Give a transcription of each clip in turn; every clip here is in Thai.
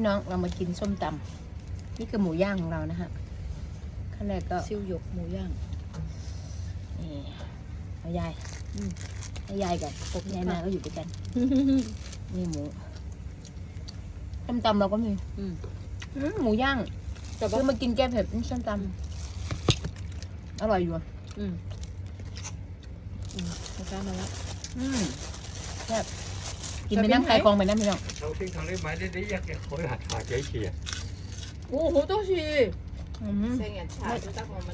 พี่น้องเรามากินส้มตำนี่คือหมูย่างของเรานะฮะขั้นแรกก็ซิวหยกหมูย่างนี่เอายายอืมให้ยายกับพวกยายมาก็อยู่ด้วยกันนี่หมูส้มตำเราก็มีอืมอืมหมูย่างแต่ว่าซื้อมากินแก้เผ็ดนี่ส้มตำอร่อยอยู่อะอืมอืมลูกค้ามาแล้วอืมแซ่บ กินไปน้ำไข่ฟองไปน้ำพี่น้องเราทิ้งทางเล่ไม้ได้ได้ยากแก่โคตรหัดขาดใจเขียโอ้โหต้องชีอืมผม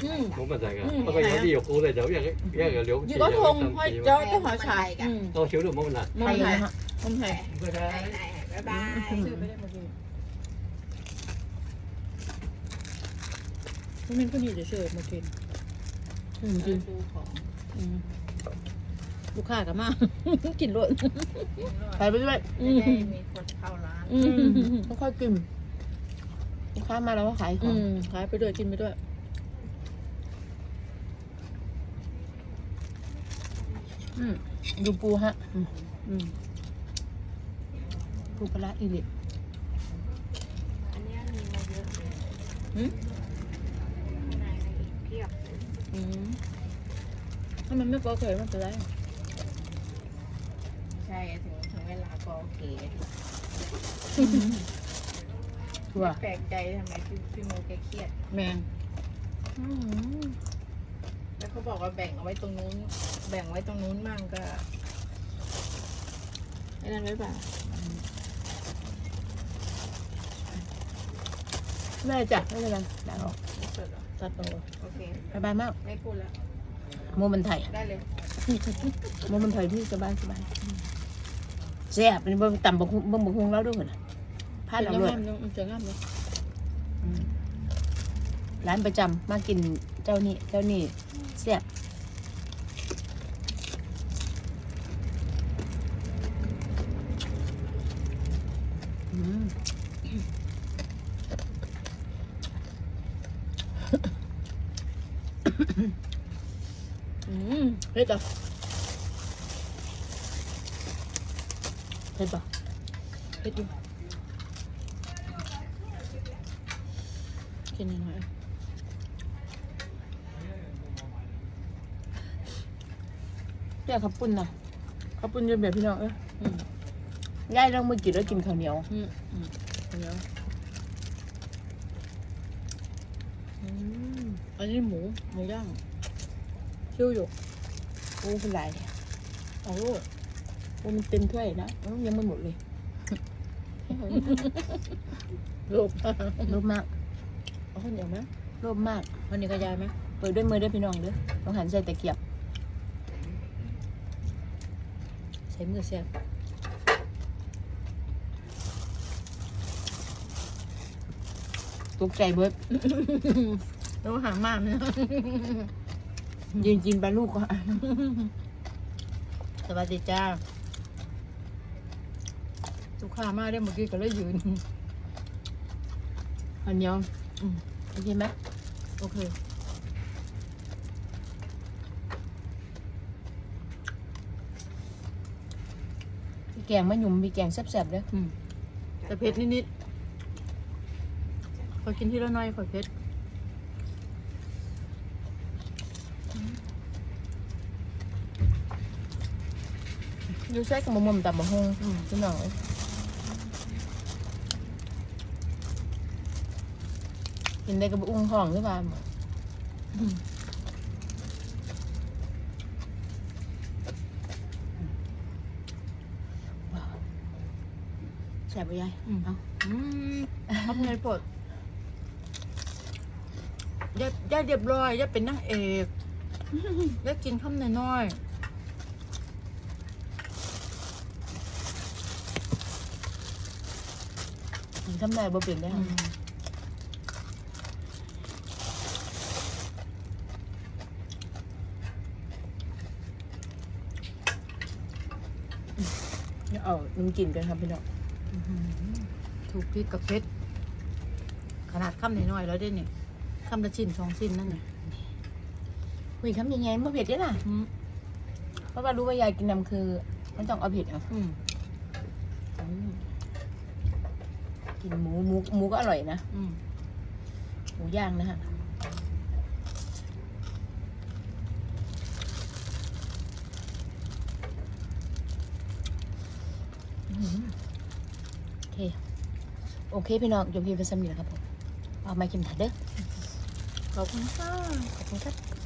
응. รู้มาจากอะเพราะไปเขาดีอยู่กูเลยเดี๋ยวอยากอยากเลี้ยว chỉ có thùng thôi cho cái hỏi xài ừ. เราเขียวดูมันหนัก mông ไม่ thầy ฮะ mông thầy ก็ได้ bye มันก็ดีจะเชื่อมากินอืมจริง bye อืม ลูกค้ากับมา กินรวดไปไปด้วยอืมจะได้มีคนเข้าร้านอืมค่อยๆกินลูกค้ามาแล้วก็ขายขอืงมขายไปด้วยกินไปด้วย อืมดูปูฮะอืมอืมปูปลาร้าอีลิตอันเนี้ยมีมาเยอะเลยอืมข้างในมีอีกเพียบอืมถ้ามันไม่พอเคยมันเป็นไรใช่ถึงถึงเวลาก็โอเคตัวแปลกใจทำไมพี่พี่โมแกเครียด แมงอืมแล้วเขาบอกว่าแบ่งเอาไว้ตรงนู้น แบ่งไว้ตรงนู้นมั่งก็ไอ้นั่นไว้ป่ะแม่จ้ะไม่เป็นไรได้ออกไม่เปิดหรอตัดตัวโอเคสบายมาก ไม่พูดแล้วโมมันไทย ได้เลย โมมันไทยพี่สบายสบาย แซ่บเป็นเบิ่งต่ำบกฮุงเบิ่งบกฮุงแล้วด้วยนะพลาดเป็นเอายังเลไงยมันจะงามเลยอืมร้านประจำมากินเจ้านี่เจ้านี่แซ่บอืมอืมเฮ้ยจ้ะ เผ็ดปะเฮ็ดอยู่กินหน่อยแย่ขับปุ่นนะขับปุ่นจนแบบพี่น้องเอ้ยๆอืมย่ายต้องมือกินแล้วกินข้าวเหนียวอืมอืมเดี๋ยวอืมอันนี้หมูหมูย่างเคี่ยวหยกโอ้เป็นไรเนี่ยเอาลูกโอ้ มันเต็มถ้วยนะเอ้ายังไม่หมดเลยลูกโลภมากเอาข้าวเหนียวไหมโลภมากวันนี้กระยายไหมเปิดด้วยมือด้วยพี่น้องเด้อต้องหันใส่ตะเกียบ ใช้มือแซ่บตกใจเบิดแล้วหางมากเนี่ยยืนกินปลาลูกก็สวัสดีจ้า ลูกค้ามาได้เมื่อกี้ก็เลยยืนข้าวเหนียวอืมโอเคไหมโอเคมีแกงมะหยุ่มมีแกงแซ่บๆเด้ออืมแต่เผ็ดนิดๆขอกินที่ละหน้อยขอเผ็ดอยู่ใส่กับมะม่วงตำมะฮงอืมพี่น้อง เอ้ยกินได้กับอุ้งห้องหรือเปล่าอืมแซ่บไปยายอืมเอาอืมทำไงปดอย่าอย่าเรียบร้อยอย่าเป็นนางเอกอย่ากินคำน้อยกินข้าวในบ่เป็นได้ ๆ อ อื ค่ะ ม เดี๋ยวเอาน้ำกินกันครับพี่น้องถูกพริกกับเผ็ดขนาดคำน้อยๆแล้วได้เนี่ยคำละชิ้นสองชิ้นนั่นเนี่ยคุยคำยังไงบ่เผ็ดเด้อล่ะอืมเพราะว่ารู้ว่ายายกินน้ำคือ มันต้องเอาเผ็ดเอาอืมอืมกินกินหมูหมูหมูก็อร่อยนะอืมหมูย่างนะฮะอื้อหือ โอเค โอเคพี่น้องยกพี่ไปซ้ำนี่แล้วครับผม เอาไม้กินถัดเด้อ ขอบคุณค่ะ ขอบคุณครับ